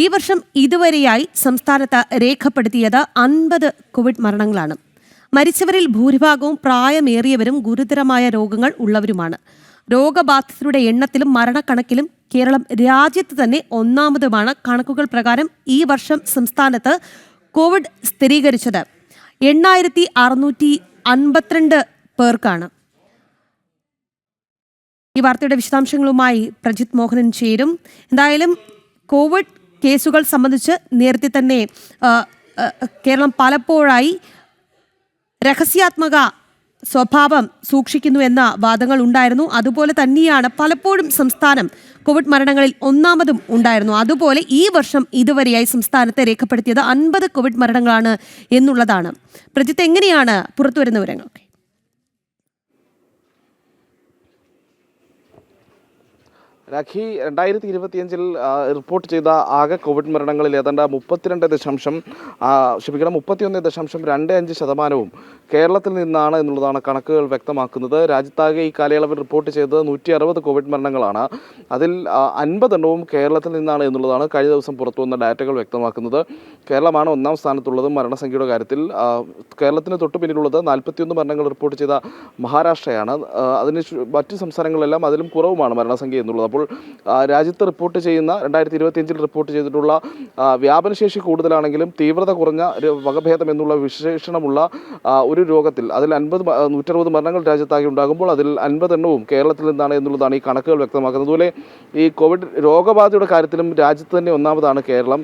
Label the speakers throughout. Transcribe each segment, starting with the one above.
Speaker 1: ഈ വർഷം ഇതുവരെയായി സംസ്ഥാനത്ത് രേഖപ്പെടുത്തിയത് അൻപത് കോവിഡ് മരണങ്ങളാണ്. മരിച്ചവരിൽ ഭൂരിഭാഗവും പ്രായമേറിയവരും ഗുരുതരമായ രോഗങ്ങൾ ഉള്ളവരുമാണ്. രോഗബാധിതരുടെ എണ്ണത്തിലും മരണക്കണക്കിലും കേരളം രാജ്യത്ത് തന്നെ ഒന്നാമതുമാണ് കണക്കുകൾ പ്രകാരം ഈ വർഷം സംസ്ഥാനത്ത് കോവിഡ് സ്ഥിരീകരിച്ചത്. എണ്ണായിരത്തി അറുന്നൂറ്റി അൻപത്തിരണ്ട് പേർക്കാണ്. ഈ വാർത്തയുടെ വിശദാംശങ്ങളുമായി പ്രജിത് മോഹനൻ ചേരും. എന്തായാലും കോവിഡ് കേസുകൾ സംബന്ധിച്ച് നേരത്തെ തന്നെ കേരളം പലപ്പോഴായി രഹസ്യാത്മക സ്വഭാവം സൂക്ഷിക്കുന്നു എന്ന വാദങ്ങൾ ഉണ്ടായിരുന്നു. അതുപോലെ തന്നെയാണ് പലപ്പോഴും സംസ്ഥാനം കോവിഡ് മരണങ്ങളിൽ ഒന്നാമതും ഉണ്ടായിരുന്നു. അതുപോലെ ഈ വർഷം ഇതുവരെയായി സംസ്ഥാനത്തെ രേഖപ്പെടുത്തിയത് അൻപത് കോവിഡ് മരണങ്ങളാണ് എന്നുള്ളതാണ്. പ്രജിത്ത് എങ്ങനെയാണ് പുറത്തുവരുന്ന വിവരങ്ങളൊക്കെ?
Speaker 2: രാഖി രണ്ടായിരത്തി ഇരുപത്തിയഞ്ചിൽ റിപ്പോർട്ട് ചെയ്ത ആകെ കോവിഡ് മരണങ്ങളിൽ ഏതാണ്ട് മുപ്പത്തിരണ്ട് ദശാംശം ക്ഷമിക്കണം മുപ്പത്തിയൊന്ന് ദശാംശം രണ്ട് അഞ്ച് ശതമാനവും കേരളത്തിൽ നിന്നാണ് എന്നുള്ളതാണ് കണക്കുകൾ വ്യക്തമാക്കുന്നത്. രാജ്യത്താകെ ഈ കാലയളവിൽ റിപ്പോർട്ട് ചെയ്തത് നൂറ്റി അറുപത് കോവിഡ് മരണങ്ങളാണ്. അതിൽ അൻപതെണ്ണവും കേരളത്തിൽ നിന്നാണ് എന്നുള്ളതാണ് കഴിഞ്ഞ ദിവസം പുറത്തു വന്ന ഡാറ്റകൾ വ്യക്തമാക്കുന്നത്. കേരളമാണ് ഒന്നാം സ്ഥാനത്തുള്ളത് മരണസംഖ്യയുടെ കാര്യത്തിൽ കേരളത്തിന് തൊട്ടു പിന്നിലുള്ളത് നാൽപ്പത്തിയൊന്ന് മരണങ്ങൾ റിപ്പോർട്ട് ചെയ്ത മഹാരാഷ്ട്രയാണ്. അതിന് മറ്റ് സംസ്ഥാനങ്ങളെല്ലാം അതിലും കുറവുമാണ് മരണസംഖ്യ എന്നുള്ളത്. അപ്പോൾ രാജ്യത്ത് റിപ്പോർട്ട് ചെയ്യുന്ന രണ്ടായിരത്തി ഇരുപത്തിയഞ്ചിൽ റിപ്പോർട്ട് ചെയ്തിട്ടുള്ള വ്യാപനശേഷി കൂടുതലാണെങ്കിലും തീവ്രത കുറഞ്ഞ വകഭേദം എന്നുള്ള വിശേഷണമുള്ള ഒരു രോഗത്തിൽ അതിൽ അൻപത് നൂറ്ററുപത് മരണങ്ങൾ രാജ്യത്താകെ ഉണ്ടാകുമ്പോൾ അതിൽ അൻപതെണ്ണവും കേരളത്തിൽ നിന്നാണ് എന്നുള്ളതാണ് ഈ കണക്കുകൾ വ്യക്തമാക്കുന്നത്. അതുപോലെ ഈ കോവിഡ് രോഗബാധയുടെ കാര്യത്തിലും രാജ്യത്ത് തന്നെ ഒന്നാമതാണ് കേരളം.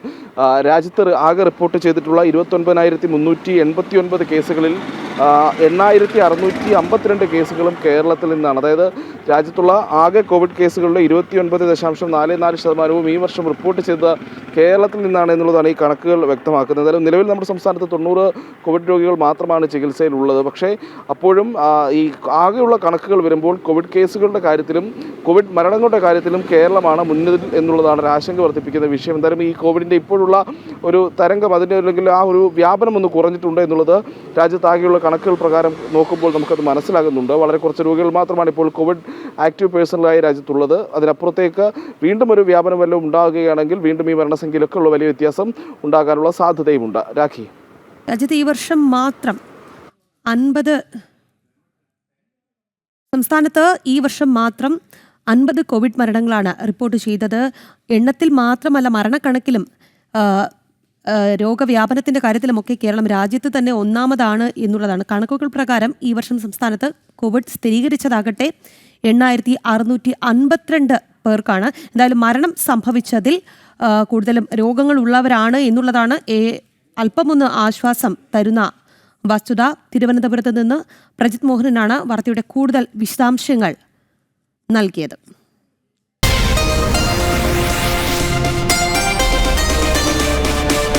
Speaker 2: രാജ്യത്ത് ആകെ റിപ്പോർട്ട് ചെയ്തിട്ടുള്ള ഇരുപത്തൊൻപതിനായിരത്തി മുന്നൂറ്റി എൺപത്തി ഒൻപത് കേസുകളിൽ എണ്ണായിരത്തി അറുന്നൂറ്റി അമ്പത്തിരണ്ട് കേസുകളും കേരളത്തിൽ നിന്നാണ്. അതായത് രാജ്യത്തുള്ള ആകെ കോവിഡ് കേസുകളുടെ ഇരുപത്തി ഒൻപത് ദശാംശം നാല് നാല് ശതമാനവും ഈ വർഷം റിപ്പോർട്ട് ചെയ്ത കേരളത്തിൽ നിന്നാണ് എന്നുള്ളതാണ് ഈ കണക്കുകൾ വ്യക്തമാക്കുന്നത്. എന്തായാലും നിലവിൽ നമ്മുടെ സംസ്ഥാനത്ത് തൊണ്ണൂറ് കോവിഡ് രോഗികൾ മാത്രമാണ് ചികിത്സയിലുള്ളത്. പക്ഷേ അപ്പോഴും ഈ ആകെയുള്ള കണക്കുകൾ വരുമ്പോൾ കോവിഡ് കേസുകളുടെ കാര്യത്തിലും കോവിഡ് മരണങ്ങളുടെ കാര്യത്തിലും കേരളമാണ് മുന്നിൽ എന്നുള്ളതാണ് ഒരു ആശങ്ക വർദ്ധിപ്പിക്കുന്ന വിഷയം. എന്തായാലും ഈ കോവിഡിന്റെ ഇപ്പോഴുള്ള ഒരു തരംഗം അതിന്റെ അല്ലെങ്കിൽ ആ ഒരു വ്യാപനം ഒന്ന് കുറഞ്ഞിട്ടുണ്ട് എന്നുള്ളത് രാജ്യത്താകെയുള്ള കണക്കുകൾ പ്രകാരം നോക്കുമ്പോൾ നമുക്കത് മനസ്സിലാകുന്നുണ്ട്. വളരെ കുറച്ച് രോഗികൾ മാത്രമാണ് ഇപ്പോൾ കോവിഡ് ആക്റ്റീവ് പേഴ്സണലായി രാജ്യത്തുള്ളത്. അതിനപ്പുറത്തേക്ക് വീണ്ടും ഒരു വ്യാപനം വല്ലതും ഉണ്ടാകുകയാണെങ്കിൽ വീണ്ടും ഈ മരണസംഖ്യയിലൊക്കെ ഉള്ള വലിയ വ്യത്യാസം ഉണ്ടാകാനുള്ള സാധ്യതയുമുണ്ട്. രാഖി.
Speaker 1: രാജ്യത്ത് ഈ വർഷം മാത്രം അൻപത് സംസ്ഥാനത്ത് ഈ വർഷം മാത്രം അൻപത് കോവിഡ് മരണങ്ങളാണ് റിപ്പോർട്ട് ചെയ്തത്. എണ്ണത്തിൽ മാത്രമല്ല മരണക്കണക്കിലും രോഗവ്യാപനത്തിന്റെ കാര്യത്തിലുമൊക്കെ കേരളം രാജ്യത്ത് തന്നെ ഒന്നാമതാണ് എന്നുള്ളതാണ്. കണക്കുകൾ പ്രകാരം ഈ വർഷം സംസ്ഥാനത്ത് കോവിഡ് സ്ഥിരീകരിച്ചതാകട്ടെ എണ്ണായിരത്തി അറുന്നൂറ്റി അൻപത്തിരണ്ട് പേർക്കാണ്. എന്തായാലും മരണം സംഭവിച്ചതിൽ കൂടുതലും രോഗങ്ങൾ ഉള്ളവരാണ് എന്നുള്ളതാണ് അല്പമൊന്ന് ആശ്വാസം തരുന്ന വസ്തുത. തിരുവനന്തപുരത്ത് നിന്ന് പ്രജിത് മോഹനനാണ് വാർത്തയുടെ കൂടുതൽ വിശദാംശങ്ങൾ നൽകിയത്.